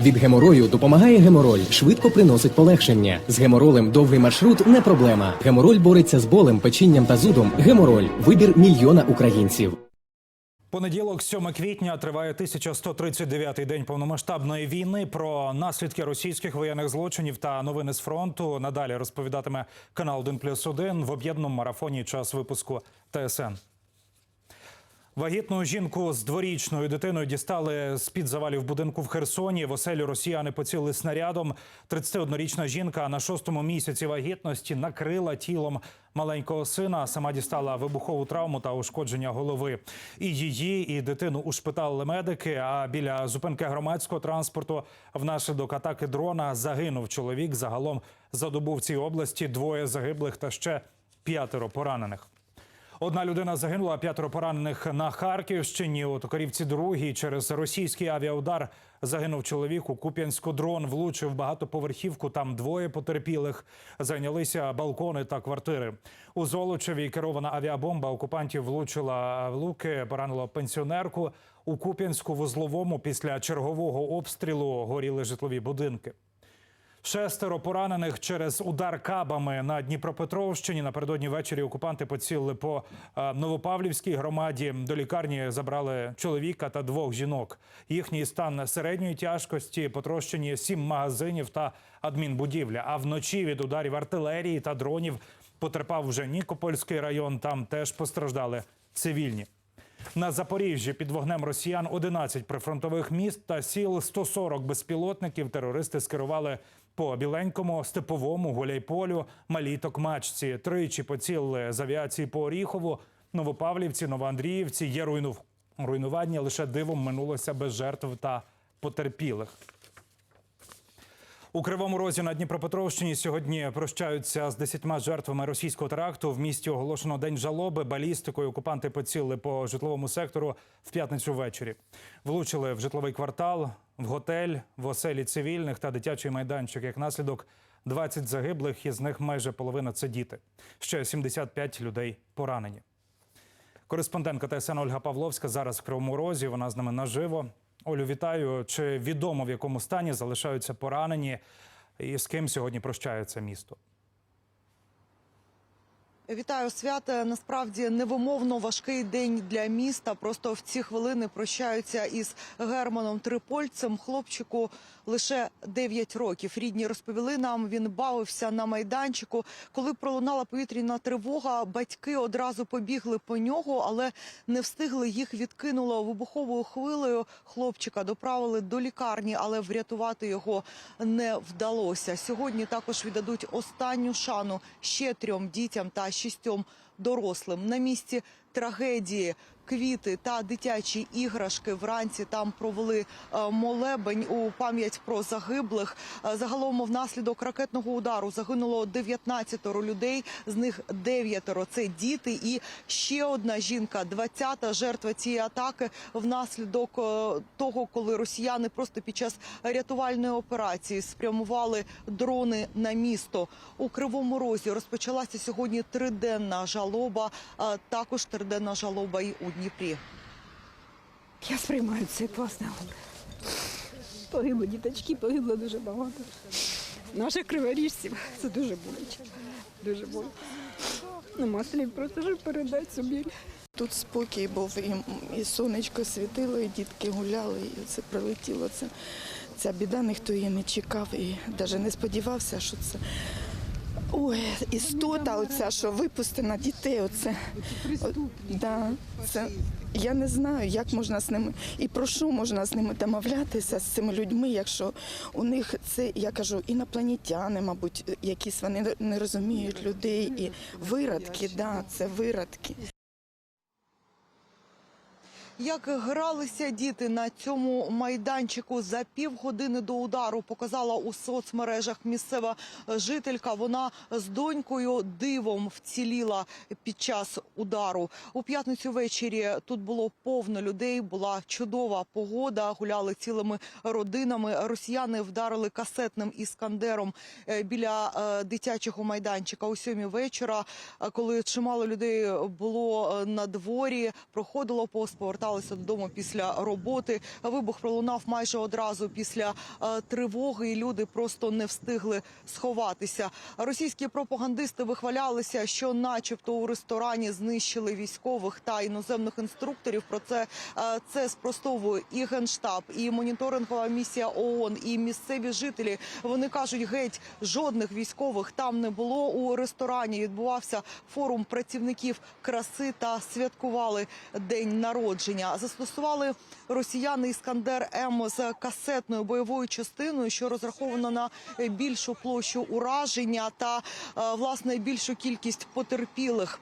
Від геморою допомагає гемороль, швидко приносить полегшення. З геморолем довгий маршрут не проблема. Гемороль бореться з болем, печінням та зудом. Гемороль вибір мільйона українців. Понеділок, 7 квітня, триває 1139-й день повномасштабної війни. Про наслідки російських воєнних злочинів та новини з фронту надалі розповідатиме канал 1+,1 в об'єднаному марафоні час випуску ТСН. Вагітну жінку з дворічною дитиною дістали з під завалів будинку в Херсоні. В оселю росіяни поцілили снарядом. 31-річна жінка на шостому місяці вагітності накрила тілом маленького сина. Сама дістала вибухову травму та ушкодження голови. І її, і дитину ушпиталили медики. А біля зупинки громадського транспорту внаслідок атаки дрона загинув чоловік. Загалом за добу в цій області двоє загиблих та ще п'ятеро поранених. Одна людина загинула, п'ятеро поранених на Харківщині. У Токарівці другій через російський авіаудар загинув чоловік. У Куп'янську дрон влучив багатоповерхівку. Там двоє потерпілих. Зайнялися балкони та квартири. У Золочеві керована авіабомба окупантів влучила в луки, поранила пенсіонерку. У Куп'янську вузловому після чергового обстрілу горіли житлові будинки. Шестеро поранених через удар кабами на Дніпропетровщині. Напередодні ввечері окупанти поцілили по е, Новопавлівській громаді. До лікарні забрали чоловіка та двох жінок. Їхній стан середньої тяжкості потрощені сім магазинів та адмінбудівля. А вночі від ударів артилерії та дронів потерпав вже Нікопольський район. Там теж постраждали цивільні. На Запоріжжі під вогнем росіян 11 прифронтових міст та сіл 140 безпілотників. Терористи скерували по Біленькому, Степовому, Гуляйполю, Малій Токмачці. Тричі поцілили з авіації по Оріхову, Новопавлівці, Новоандріївці. Є руйну... руйнування. Лише дивом минулося без жертв та потерпілих. У Кривому Розі на Дніпропетровщині сьогодні прощаються з десятьма жертвами російського теракту. В місті оголошено день жалоби. Балістикою окупанти поцілили по житловому сектору в п'ятницю ввечері. Влучили в житловий квартал, в готель, в оселі цивільних та дитячий майданчик. Як наслідок, 20 загиблих, із них майже половина це діти. Ще 75 людей поранені. Кореспондентка ТСН Ольга Павловська зараз в Кривому Розі. Вона з нами наживо. Олю, вітаю. Чи відомо в якому стані залишаються поранені і з ким сьогодні прощається місто? Вітаю свята. Насправді невимовно важкий день для міста. Просто в ці хвилини прощаються із Германом Трипольцем. Хлопчику лише 9 років. Рідні розповіли нам. Він бавився на майданчику. Коли пролунала повітряна тривога, батьки одразу побігли по нього, але не встигли. Їх відкинуло вибуховою хвилею. Хлопчика доправили до лікарні, але врятувати його не вдалося. Сьогодні також віддадуть останню шану ще трьом дітям та шістьом дорослим. На місці трагедії квіти та дитячі іграшки вранці там провели е, молебень у пам'ять про загиблих. Е, Загалом внаслідок ракетного удару загинуло 19 людей, з них 9 – це діти, і ще одна жінка, 20-та жертва цієї атаки внаслідок е, того, коли росіяни просто під час рятувальної операції спрямували дрони на місто у Кривому Розі. Розпочалася сьогодні триденна жалоба, також триденна жалоба і у Дніпрі. Я сприймаю це як власне горе. Погибли діточки, погибло дуже багато. Наших криворіжців це дуже боляче. Дуже боляче. Нема слів, просто щоб передати собі. Тут спокій був, і, і сонечко світило, і дітки гуляли, і це прилетіло. Це, ця біда, ніхто її не чекав і навіть не сподівався, що це. Ой, істота оця, що випустена дітей, оце. Да, це, я не знаю, як можна з ними і про що можна з ними домовлятися з цими людьми, якщо у них це, я кажу, інопланетяни, мабуть, якісь вони не розуміють людей і виродки, да, це виродки. Як гралися діти на цьому майданчику за півгодини до удару, показала у соцмережах місцева жителька. Вона з донькою дивом вціліла під час удару. У п'ятницю ввечері тут було повно людей. Була чудова погода. Гуляли цілими родинами. Росіяни вдарили касетним іскандером е, біля е, дитячого майданчика у сьомій вечора, е, коли чимало людей було на дворі, проходило повз, поверталося поверталися додому після роботи. Вибух пролунав майже одразу після е, тривоги, і люди просто не встигли сховатися. Російські пропагандисти вихвалялися, що, начебто, у ресторані знищили військових та іноземних інструкторів. Про це е, це спростовує і генштаб, і моніторингова місія ООН, і місцеві жителі. Вони кажуть, геть жодних військових там не було у ресторані. Відбувався форум працівників краси та святкували день народження. Застосували росіяни іскандер М з касетною бойовою частиною, що розраховано на більшу площу ураження та е, власне більшу кількість потерпілих.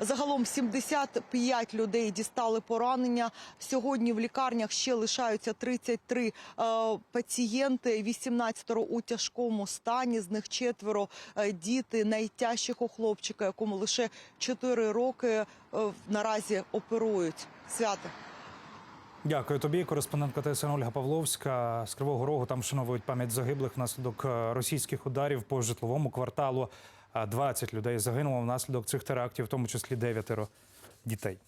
Загалом 75 людей дістали поранення. Сьогодні в лікарнях ще лишаються 33 е, пацієнти, 18 у тяжкому стані. З них четверо е, діти найтяжчого хлопчика, якому лише 4 роки наразі оперують. Свято. Дякую тобі. Кореспондентка ТСН Ольга Павловська з Кривого Рогу. Там вшановують пам'ять загиблих внаслідок е, російських ударів по житловому кварталу. А 20 людей загинуло внаслідок цих терактів, в тому числі дев'ятеро дітей.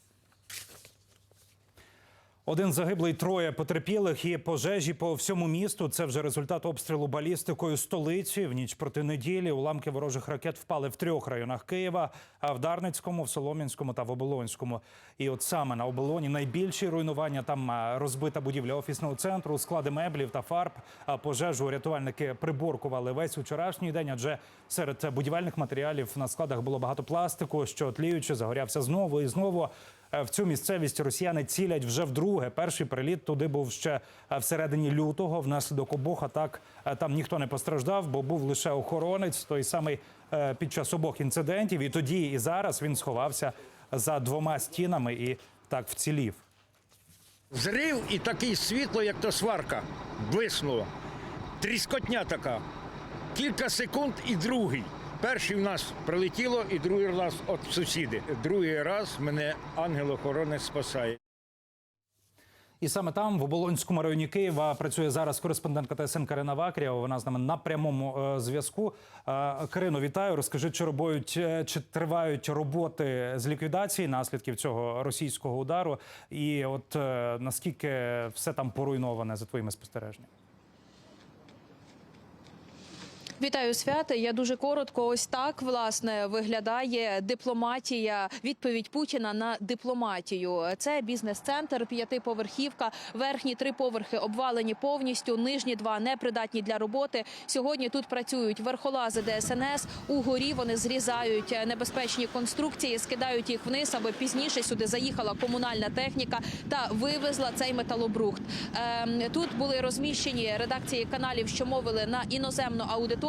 Один загиблий, троє потерпілих і пожежі по всьому місту. Це вже результат обстрілу балістикою столиці. В ніч проти неділі уламки ворожих ракет впали в трьох районах Києва: а в Дарницькому, в Солом'янському та в Оболонському. І от саме на оболоні найбільші руйнування. Там розбита будівля офісного центру, склади меблів та фарб. А пожежу рятувальники приборкували весь вчорашній день, адже серед будівельних матеріалів на складах було багато пластику, що тліючи, загорявся знову і знову. Е, В цю місцевість росіяни цілять вже вдруге. Перший приліт туди був ще е, всередині лютого. Внаслідок обох атак е, там ніхто не постраждав, бо був лише охоронець, той самий під час обох інцидентів. І тоді, і зараз він сховався за двома стінами і так вцілів. Зрив і такий світло, як то сварка, блиснуло. Тріскотня така. Кілька секунд і другий. Перший в нас прилетіло, і другий раз от сусіди. Другий раз мене ангел-охоронець спасає. І саме там, в Оболонському районі Києва, працює зараз кореспондентка ТСН Карина Вакрєва. Вона з нами на прямому е, зв'язку. Е, Карино, вітаю. Розкажи, чи робують, е, чи тривають роботи з ліквідації наслідків цього російського удару, і от наскільки все там поруйноване за твоїми спостереженнями? Вітаю свята. Я дуже коротко. Ось так власне виглядає дипломатія. Відповідь Путіна на дипломатію. Це бізнес-центр, п'ятиповерхівка. Верхні три поверхи обвалені повністю. Нижні два непридатні для роботи. Сьогодні тут працюють верхолази ДСНС. Угорі вони зрізають небезпечні конструкції, скидають їх вниз, аби пізніше сюди заїхала комунальна техніка та вивезла цей металобрухт. Ем, Тут були розміщені редакції каналів, що мовили на іноземну аудиторію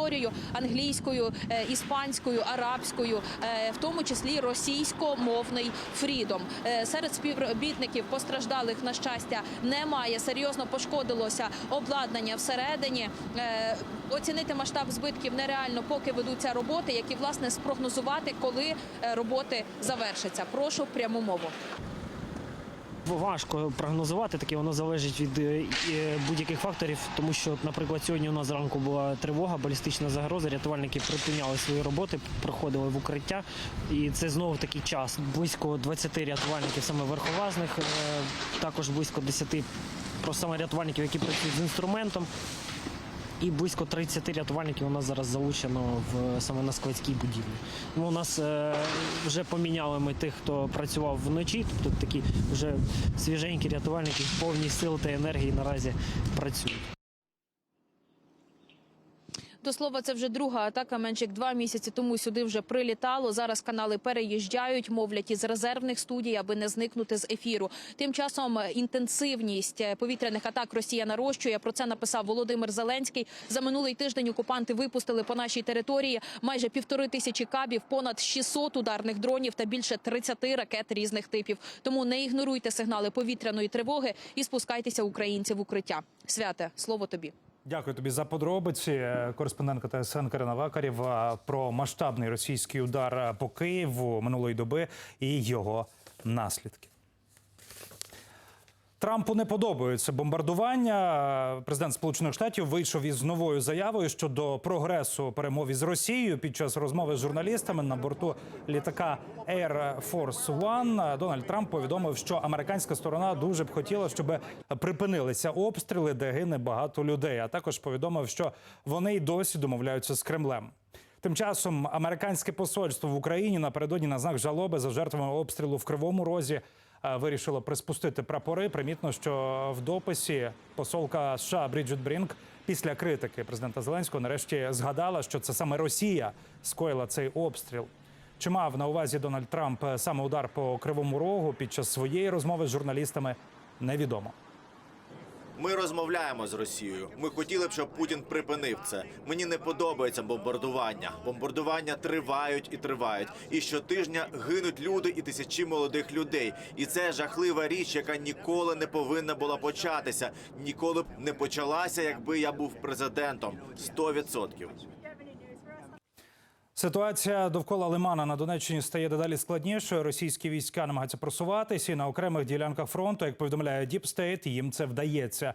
англійською, е, іспанською, арабською, е, в тому числі російськомовний фрідом. Е, Серед співробітників постраждалих на щастя немає. Серйозно пошкодилося обладнання всередині. Оцінити масштаб збитків нереально, поки ведуться роботи, які власне спрогнозувати, коли роботи завершаться. Прошу пряму мову. Важко прогнозувати, таке воно залежить від е, е, будь-яких факторів, тому що, наприклад, сьогодні у нас зранку була тривога, балістична загроза. Рятувальники припиняли свої роботи, проходили в укриття, і це знову такий час. Близько 20 рятувальників, саме верховазних, е, також близько 10 просто саме рятувальників, які працюють з інструментом. І близько 30 рятувальників у нас зараз залучено в саме на складській будівлі. Ну, у нас е, вже поміняли ми тих, хто працював вночі, тобто такі вже свіженькі рятувальники, повні сил та енергії наразі працюють. До слова, це вже друга атака. Менше як два місяці тому сюди вже прилітало. Зараз канали переїжджають, мовлять із резервних студій, аби не зникнути з ефіру. Тим часом е, інтенсивність е, повітряних атак Росія нарощує. Про це написав Володимир Зеленський. За минулий тиждень окупанти випустили по нашій території майже півтори тисячі кабів, понад 600 ударних дронів та більше 30 ракет різних типів. Тому не ігноруйте сигнали повітряної тривоги і спускайтеся українці в укриття. Святе слово тобі. Дякую тобі за подробиці. Кореспондентка ТСН Карина Вакарів про масштабний російський удар по Києву минулої доби і його наслідки. Трампу не подобаються бомбардування. Президент Сполучених Штатів вийшов із новою заявою щодо прогресу перемов із Росією під час розмови з журналістами на борту літака Air Force One. Дональд Трамп повідомив, що американська сторона дуже б хотіла, щоб припинилися обстріли, де гине багато людей. А також повідомив, що вони й досі домовляються з Кремлем. Тим часом американське посольство в Україні напередодні на знак жалоби за жертвами обстрілу в Кривому Розі е, вирішило приспустити прапори. Примітно, що в дописі посолка США Бріджит Брінк після критики президента Зеленського нарешті згадала, що це саме Росія скоїла цей обстріл. Чи мав на увазі Дональд Трамп саме удар по Кривому Рогу під час своєї розмови з журналістами, невідомо. Ми розмовляємо з Росією. Ми хотіли б, щоб Путін припинив це. Мені не подобається бомбардування. Бомбардування тривають і тривають. І щотижня гинуть люди і тисячі молодих людей. І це жахлива річ, яка ніколи не повинна була початися. Ніколи б не почалася, якби я був президентом. Сто відсотків. Ситуація довкола Лимана на Донеччині стає дедалі складнішою. Російські війська намагаються просуватися і на окремих ділянках фронту, як повідомляє State, їм це вдається.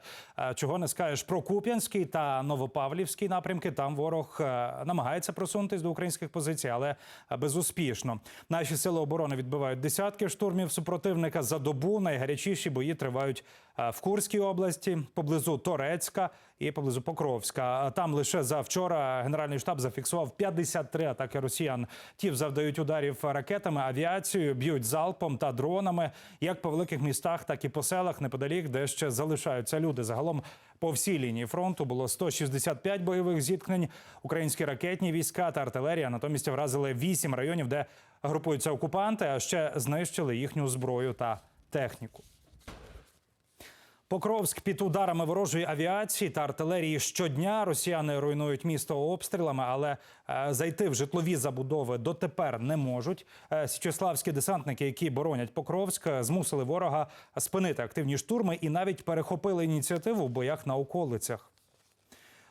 Чого не скажеш про Куп'янський та Новопавлівський напрямки. Там ворог е, намагається просунутись до українських позицій, але безуспішно. Наші сили оборони відбивають десятки штурмів супротивника за добу. Найгарячіші бої тривають е, в Курській області, поблизу Торецька і поблизу Покровська. Там лише за вчора Генеральний штаб зафіксував 53 атаки росіян. Ті завдають ударів ракетами, авіацією, б'ють залпом та дронами, як по великих містах, так і по селах неподалік, де ще залишаються люди. Загалом по всій лінії фронту було 165 бойових зіткнень. Українські ракетні війська та артилерія натомість вразили 8 районів, де групуються окупанти, а ще знищили їхню зброю та техніку. Покровськ під ударами ворожої авіації та артилерії щодня росіяни руйнують місто обстрілами, але е, зайти в житлові забудови дотепер не можуть. Е, Січеславські десантники, які боронять Покровськ, змусили ворога спинити активні штурми і навіть перехопили ініціативу в боях на околицях.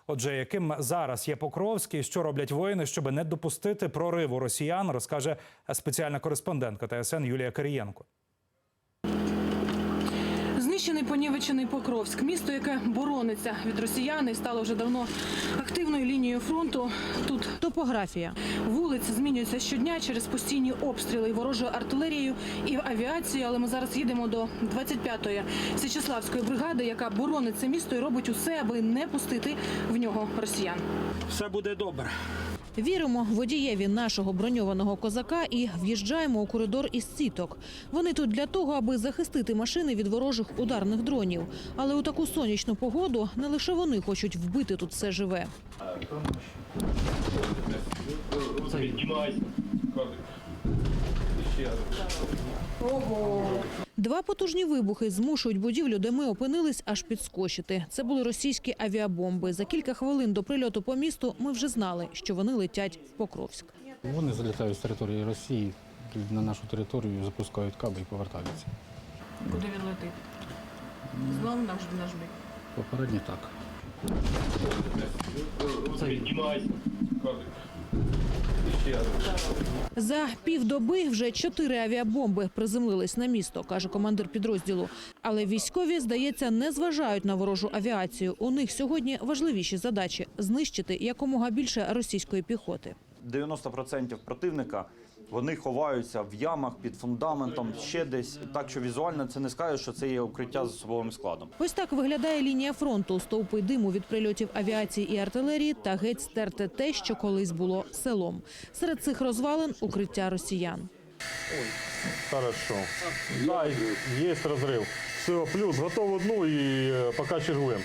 Отже, яким зараз є Покровський, що роблять воїни, щоб не допустити прориву росіян, розкаже спеціальна кореспондентка ТСН Юлія Кирієнко. Знищений понівечений Покровськ, місто, яке борониться від росіян і стало вже давно активною лінією фронту. Тут топографія. Вулиці змінюються щодня через постійні обстріли ворожою артилерією і авіацією. Але ми зараз їдемо до 25-ї Січеславської бригади, яка боронить це місто і робить усе, аби не пустити в нього росіян. Все буде добре. Віримо водієві нашого броньованого козака і в'їжджаємо у коридор із сіток. Вони тут для того, аби захистити машини від ворожих ударних дронів. Але у таку сонячну погоду не лише вони хочуть вбити тут все живе. Два потужні вибухи змушують будівлю, де ми опинились, аж підскочити. Це були російські авіабомби. За кілька хвилин до прильоту по місту ми вже знали, що вони летять в Покровськ. Вони залітають з території Росії на нашу територію, запускають каби і повертаються. Куди він летить? Знову наш наш бік. Попередньо так. За півдоби вже чотири авіабомби приземлились на місто, каже командир підрозділу. Але військові, здається, не зважають на ворожу авіацію. У них сьогодні важливіші задачі знищити якомога більше російської піхоти. 90% противника вони ховаються в ямах під фундаментом, ще десь. Так що візуально це не скаже, що це є укриття з особовим складом. Ось так виглядає лінія фронту. Стовпи диму від прильотів авіації і артилерії та геть стерте те, що колись було селом. Серед цих розвалин укриття росіян. Хорошо. Да, є розрив. Все, плюс, готов одну і е, поки чергуємо.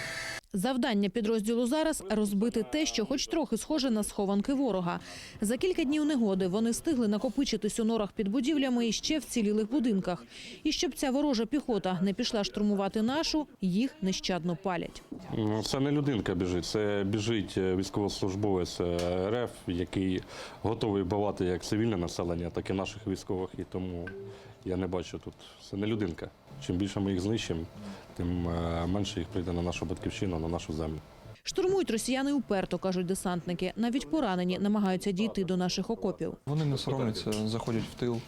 Завдання підрозділу зараз розбити те, що хоч трохи схоже на схованки ворога. За кілька днів негоди вони встигли накопичитись у норах під будівлями і ще в цілілих будинках. І щоб ця ворожа піхота не пішла штурмувати нашу, їх нещадно палять. Ну, Це не людинка біжить, це біжить е, військовослужбовець е, РФ, який готовий бивати як цивільне населення, так і наших військових. І тому я не бачу тут. Це не людинка. Чим більше ми їх знищимо, тим е, менше їх прийде на нашу батьківщину, на нашу землю. Штурмують росіяни уперто, кажуть десантники. Навіть поранені намагаються дійти до наших окопів. Вони не соромляться, заходять в тил,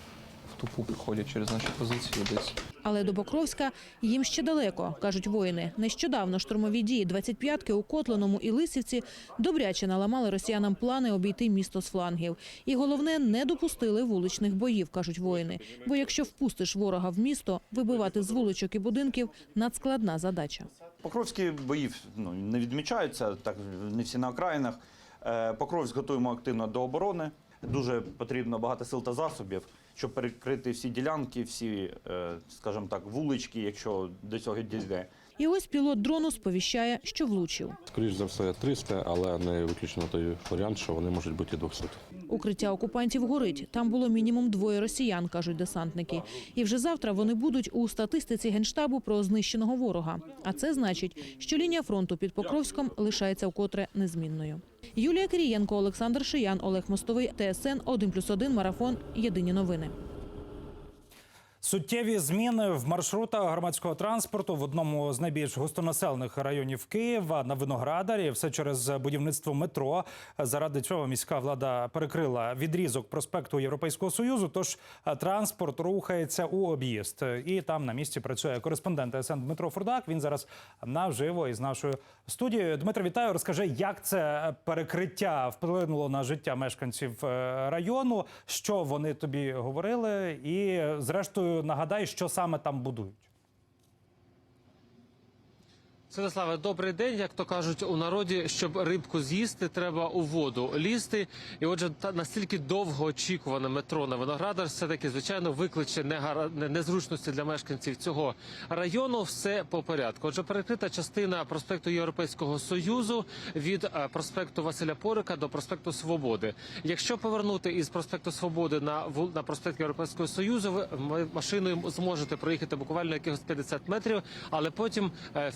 тупу проходять через наші позиції десь. Але до Покровська їм ще далеко, кажуть воїни. Нещодавно штурмові дії 25-ки у Котланому і Лисівці добряче наламали росіянам плани обійти місто з флангів. І головне, не допустили вуличних боїв, кажуть воїни. Бо якщо впустиш ворога в місто, вибивати з вуличок і будинків надскладна задача. Покровські бої ну, не відмічаються, так не всі на окраїнах. Е, Покровськ готуємо активно до оборони. Дуже потрібно багато сил та засобів, щоб перекрити всі ділянки, всі, е, скажімо так, вулички, якщо до цього дійде. І ось пілот дрону сповіщає, що влучив. Скоріше за все 300, але не виключено той варіант, що вони можуть бути і 200. Укриття окупантів горить. Там було мінімум двоє росіян, кажуть десантники. І вже завтра вони будуть у статистиці генштабу про знищеного ворога. А це значить, що лінія фронту під Покровськом лишається вкотре незмінною. Юлія Кирієнко, Олександр Шиян, Олег Мостовий, ТСН 1+,1, Марафон. Єдині новини. Суттєві зміни в маршрутах громадського транспорту в одному з найбільш густонаселених районів Києва на Виноградарі. Все через будівництво метро. Заради цього міська влада перекрила відрізок проспекту Європейського союзу. Тож транспорт рухається у об'їзд. І там на місці працює кореспондент СН Дмитро Фурдак. Він зараз наживо із нашою студією. Дмитро, вітаю. Розкажи, як це перекриття вплинуло на життя мешканців е, району. Що вони тобі говорили, і зрештою нагадай, що саме там будують. Святославе, добрий день. Як то кажуть у народі, щоб рибку з'їсти, треба у воду лізти. І отже, настільки довго очікуване метро на Виноградар все таки звичайно викличе незручності для мешканців цього району. Все по порядку. Отже, перекрита частина проспекту Європейського союзу від е, проспекту Василя Порика до проспекту Свободи. Якщо повернути із проспекту Свободи на на проспект Європейського союзу, ви машиною зможете проїхати буквально якихось 50 метрів, але потім е,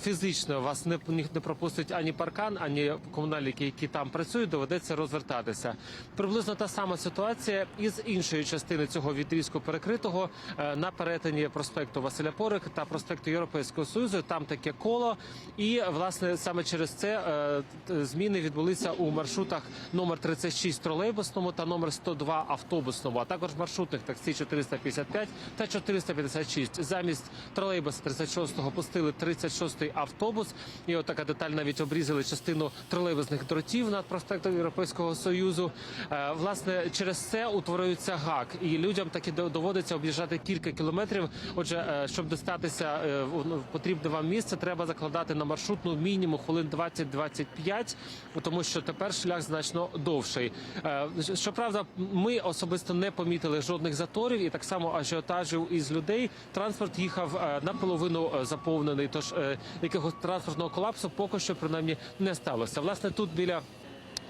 фізично вас не, не пропустить ані паркан, ані комунальники, які там працюють, доведеться розвертатися. Приблизно та сама ситуація із іншої частини цього відрізку перекритого е, на перетині проспекту Василя Порик та проспекту Європейського союзу. Там таке коло, і власне саме через це е, зміни відбулися у маршрутах номер 36 тролейбусному та номер 102 автобусному, а також маршрутних таксі 455 та 456. Замість тролейбуса 36-го пустили 36-й автобус. І от така деталь навіть обрізали частину тролейбусних дротів над проспектом Європейського союзу. Е, Власне, через це утворюється гак, і людям таки доводиться об'їжджати кілька кілометрів. Отже, е, щоб дістатися е, в ну, потрібне вам місце, треба закладати на маршрутну мінімум хвилин 20-25, тому що тепер шлях значно довший. Щоправда, ми особисто не помітили жодних заторів і так само ажіотажів із людей. Транспорт їхав наполовину заповнений, тож якогось транспортного колапсу поки що принаймні не сталося. Власне, тут біля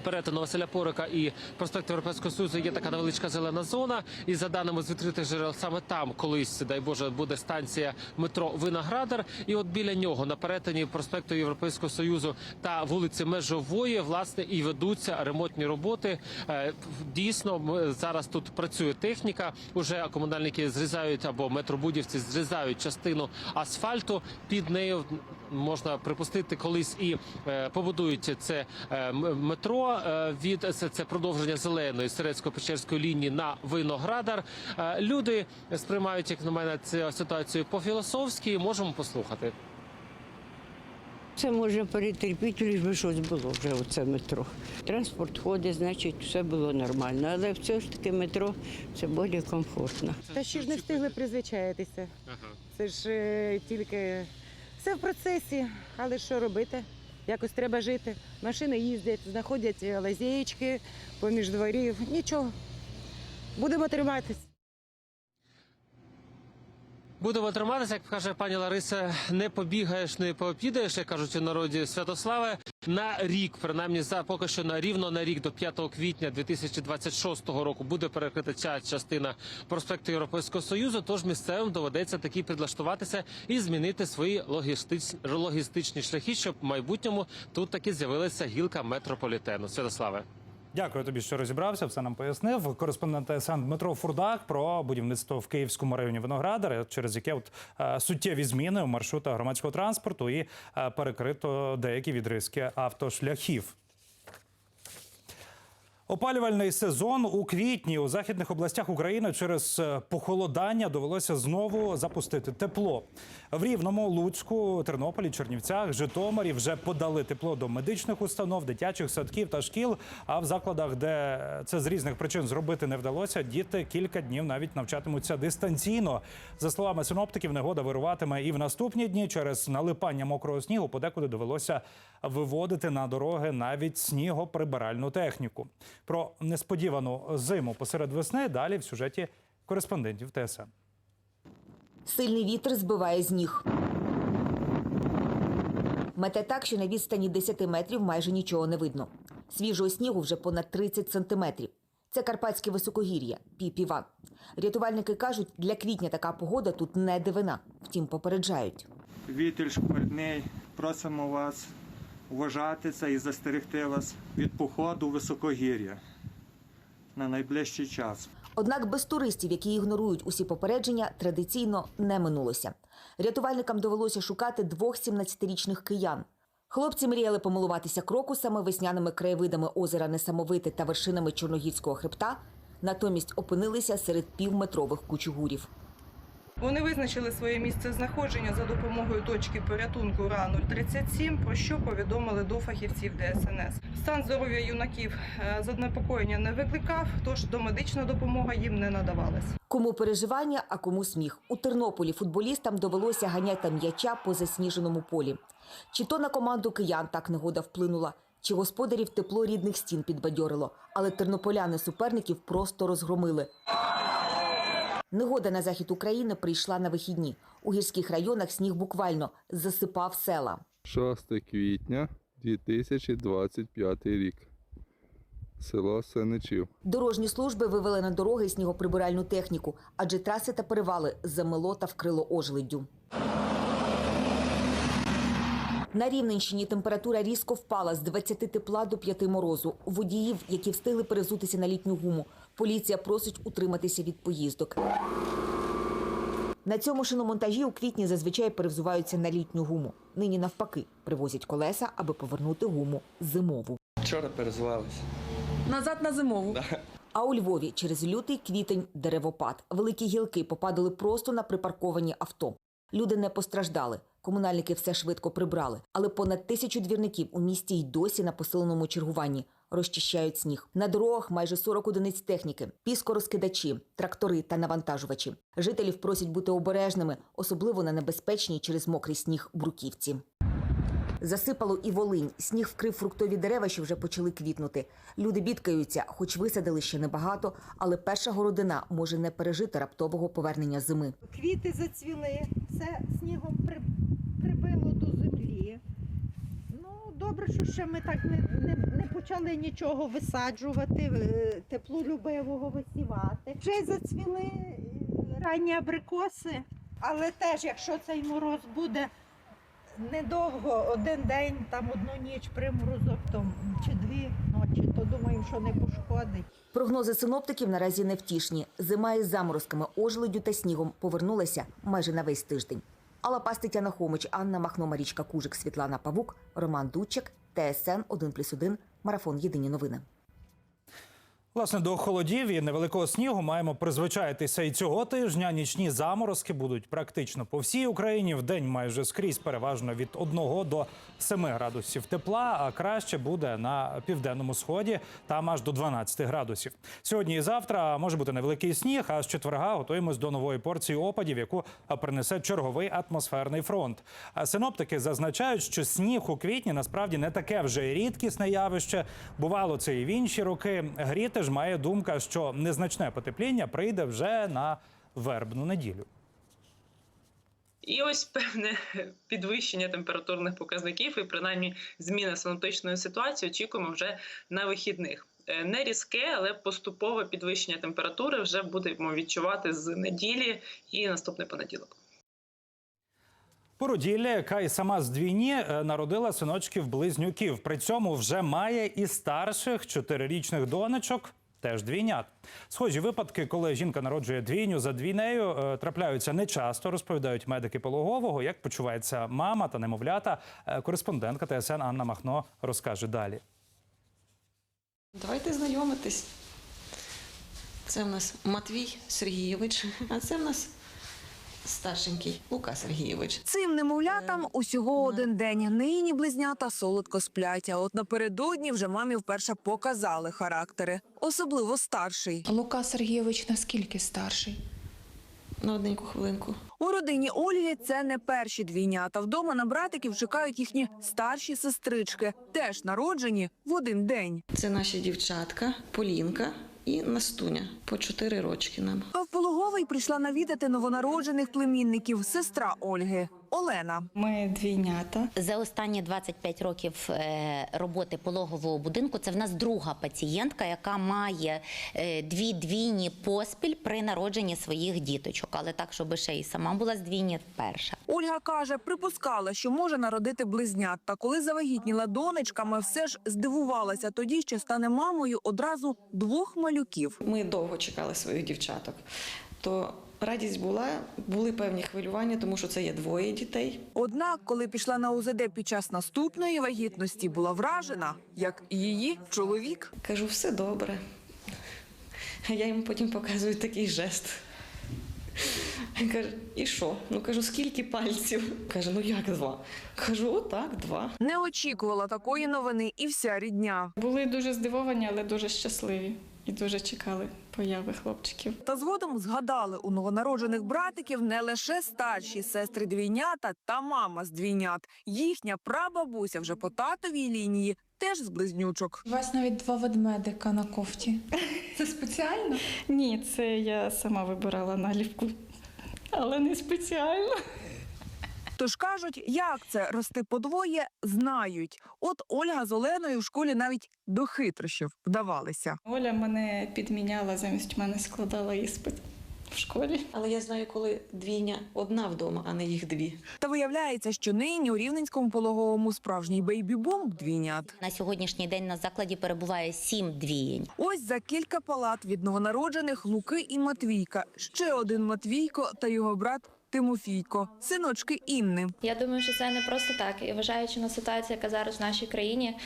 перетину Василя Порика і проспекту Європейського Союзу є така невеличка зелена зона. І за даними з відкритих джерел, саме там колись, дай Боже, буде станція метро Виноградар. І от біля нього на перетині проспекту Європейського Союзу та вулиці Межової, власне, і ведуться ремонтні роботи. Е, Дійсно, зараз тут працює техніка. Уже комунальники зрізають або метробудівці зрізають частину асфальту. Під нею можна припустити, колись і е, побудують це е, метро. е, Від це, це продовження зеленої Серецько-Печерської лінії на Виноградар. Люди сприймають, як на мене, цю ситуацію по-філософськи. Можемо послухати. Це можна перетерпіти, лиш би щось було вже оце метро. Транспорт ходить, значить, все було нормально. Але все ж таки метро це більш комфортно. Та ще ж не встигли призвичаїтися. Це ж тільки все в процесі, але що робити? Якось треба жити. Машини їздять, знаходять лазєчки поміж дворів. Нічого. Будемо триматись. Будемо триматися, як каже пані Лариса, не побігаєш, не пообідаєш, як кажуть у народі Святославе. На рік, принаймні, за поки що на рівно на рік до 5 квітня 2026 року буде перекрита ця частина проспекту Європейського союзу. Тож місцевим доведеться таки підлаштуватися і змінити свої логістичні, логістичні шляхи, щоб в майбутньому тут таки з'явилася гілка метрополітену. Святославе. Дякую тобі, що розібрався. Все нам пояснив. Кореспондент СН Дмитро Фурдак про будівництво в Київському районі Виноградар, через яке от е, суттєві зміни у маршрутах громадського транспорту і е, перекрито деякі відризки автошляхів. Опалювальний сезон у квітні у західних областях України через е, похолодання довелося знову запустити тепло. В Рівному, Луцьку, Тернополі, Чернівцях, Житомирі вже подали тепло до медичних установ, дитячих садків та шкіл. А в закладах, де це з різних причин зробити не вдалося, діти кілька днів навіть навчатимуться дистанційно. За словами синоптиків, негода вируватиме і в наступні дні через налипання мокрого снігу подекуди довелося виводити на дороги навіть снігоприбиральну техніку. Про несподівану зиму посеред весни далі в сюжеті кореспондентів ТСН. Сильний вітер збиває з ніг. Мете так, що на відстані 10 метрів майже нічого не видно. Свіжого снігу вже понад 30 сантиметрів. Це карпатське високогір'я, піпіва. Рятувальники кажуть, для квітня така погода тут не дивина. Втім, попереджають. Вітер шкварний. Просимо вас вважати це і застерегти вас від походу в високогір'я на найближчий час. Однак без туристів, які ігнорують усі попередження, традиційно не минулося. Рятувальникам довелося шукати двох 17-річних киян. Хлопці мріяли помилуватися крокусами, весняними краєвидами озера Несамовите та вершинами Чорногірського хребта, натомість опинилися серед півметрових кучугурів. Вони визначили своє місце знаходження за допомогою точки порятунку РА-037, про що повідомили до фахівців ДСНС. Стан здоров'я юнаків е, занепокоєння не викликав, тож домедична допомога їм не надавалась. Кому переживання, а кому сміх. У Тернополі футболістам довелося ганяти м'яча по засніженому полі. Чи то на команду киян так негода вплинула, чи господарів тепло рідних стін підбадьорило, але тернополяни суперників просто розгромили. Негода на захід України прийшла на вихідні. У гірських районах сніг буквально засипав села. 6 квітня 2025 рік. Село Сенечів. Дорожні служби вивели на дороги снігоприбиральну техніку, адже траси та перевали замело та вкрило ожеледдю. На Рівненщині температура різко впала з 20 тепла до 5 морозу. Водіїв, які встигли перезутися на літню гуму, поліція просить утриматися від поїздок. На цьому шиномонтажі у квітні зазвичай перевзуваються на літню гуму. Нині навпаки привозять колеса, аби повернути гуму зимову. Вчора перезвалися. Назад на зимову. А у Львові через лютий квітень деревопад. Великі гілки попадали просто на припарковані авто. Люди не постраждали. Комунальники все швидко прибрали. Але понад тисячу двірників у місті й досі на посиленому чергуванні розчищають сніг. На дорогах майже 40 одиниць техніки, піскорозкидачі, трактори та навантажувачі. Жителів просять бути обережними, особливо на небезпечній через мокрий сніг бруківці. Засипало і Волинь. Сніг вкрив фруктові дерева, що вже почали квітнути. Люди бідкаються, хоч висадили ще небагато, але перша городина може не пережити раптового повернення зими. Квіти зацвіли, все снігом при, прибило до землі. Ну, добре, що ще ми так не, не, не почали нічого висаджувати, е, теплолюбивого висівати. Вже зацвіли е, ранні абрикоси, але теж, якщо цей мороз буде недовго, один день, там одну ніч приморозок, то чи дві ночі, то думаю, що не пошкодить. Прогнози синоптиків наразі невтішні. Зима із заморозками, ожеледю та снігом повернулася майже на весь тиждень. Алла Пас, Тетяна Хомич, Анна Махно, Марічка Кужик, Світлана Павук, Роман Дудчик, ТСН 1+,1, Марафон Єдині новини. Власне, до холодів і невеликого снігу маємо призвичаїтися і цього тижня. Нічні заморозки будуть практично по всій Україні. В день майже скрізь переважно від 1 до 7 градусів тепла, а краще буде на південному сході, там аж до 12 градусів. Сьогодні і завтра може бути невеликий сніг, а з четверга готуємось до нової порції опадів, яку принесе черговий атмосферний фронт. А синоптики зазначають, що сніг у квітні насправді не таке вже рідкісне явище. Бувало це і в інші роки. Гріти ж має думка, що незначне потепління прийде вже на вербну неділю. І ось певне підвищення температурних показників і принаймні зміна синоптичної ситуації очікуємо вже на вихідних. Е, Не різке, але поступове підвищення температури вже будемо відчувати з неділі і наступний понеділок. Породілля, яка і сама з двійні е, народила синочків близнюків. При цьому вже має і старших чотирирічних донечок. Теж двійнят. Схожі випадки, коли жінка народжує двійню за двійнею, е, трапляються нечасто, розповідають медики пологового. Як почувається мама та немовлята, Е, кореспондентка ТСН Анна Махно розкаже далі. Давайте знайомитись. Це в нас Матвій Сергійович, а це в нас старшенький Лука Сергійович. Цим немовлятам усього один день. Нині близнята солодко сплять. А от напередодні вже мамі вперше показали характери, особливо старший. Лука Сергійович наскільки старший? На одненьку хвилинку. У родині Ольги це не перші двійнята. Вдома на братиків чекають їхні старші сестрички, теж народжені в один день. Це наші дівчатка, Полінка і Настуня. По чотири рочки нам. А в пологовий прийшла навідати новонароджених племінників сестра Ольги Олена. Ми двійнята. За останні 25 років е, роботи пологового будинку це в нас друга пацієнтка, яка має е, дві двійні поспіль при народженні своїх діточок. Але так, щоб ще і сама була з двійні, перша. Ольга каже, припускала, що може народити близнят. Та коли завагітніла донечками, все ж здивувалася тоді, що стане мамою одразу двох малюків. Ми довго чекали своїх дівчаток. То радість була, були певні хвилювання, тому що це є двоє дітей. Однак, коли пішла на УЗД під час наступної вагітності, була вражена, як і її чоловік. Кажу, все добре. А я йому потім показую такий жест. Він каже, і що? Ну кажу, скільки пальців? Каже, ну як два? Кажу, отак, два. Не очікувала такої новини і вся рідня. Були дуже здивовані, але дуже щасливі і дуже чекали появи хлопчиків. Та згодом згадали у новонароджених братиків не лише старші сестри двійнята та мама з двійнят. Їхня прабабуся вже по татовій лінії теж з близнючок. У вас навіть два ведмедика на кофті. Це спеціально? Ні, це я сама вибирала наліпку, але не спеціально. Тож кажуть, як це рости подвоє, знають. От Ольга з Оленою в школі навіть до хитрощів вдавалися. Оля мене підміняла, замість мене складала іспит в школі. Але я знаю, коли двійня одна вдома, а не їх дві. Та виявляється, що нині у рівненському пологовому справжній бейбі-бум двійнят. На сьогоднішній день на закладі перебуває сім двієнь. Ось за кілька палат від новонароджених Луки і Матвійка. Ще один Матвійко та його брат Тимофійко, синочки Інни. Я думаю, що це не просто так. І вважаючи на ситуацію, яка зараз в нашій країні,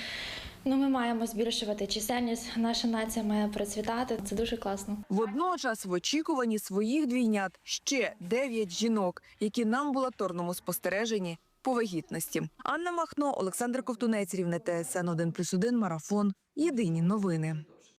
ну ми маємо збільшувати чисельність. Наша нація має процвітати. Це дуже класно. Водночас в очікуванні своїх двійнят ще дев'ять жінок, які на амбулаторному спостереженні по вагітності. Анна Махно, Олександр Ковтунець, Рівне ТСН 1+,1, Марафон. Єдині новини.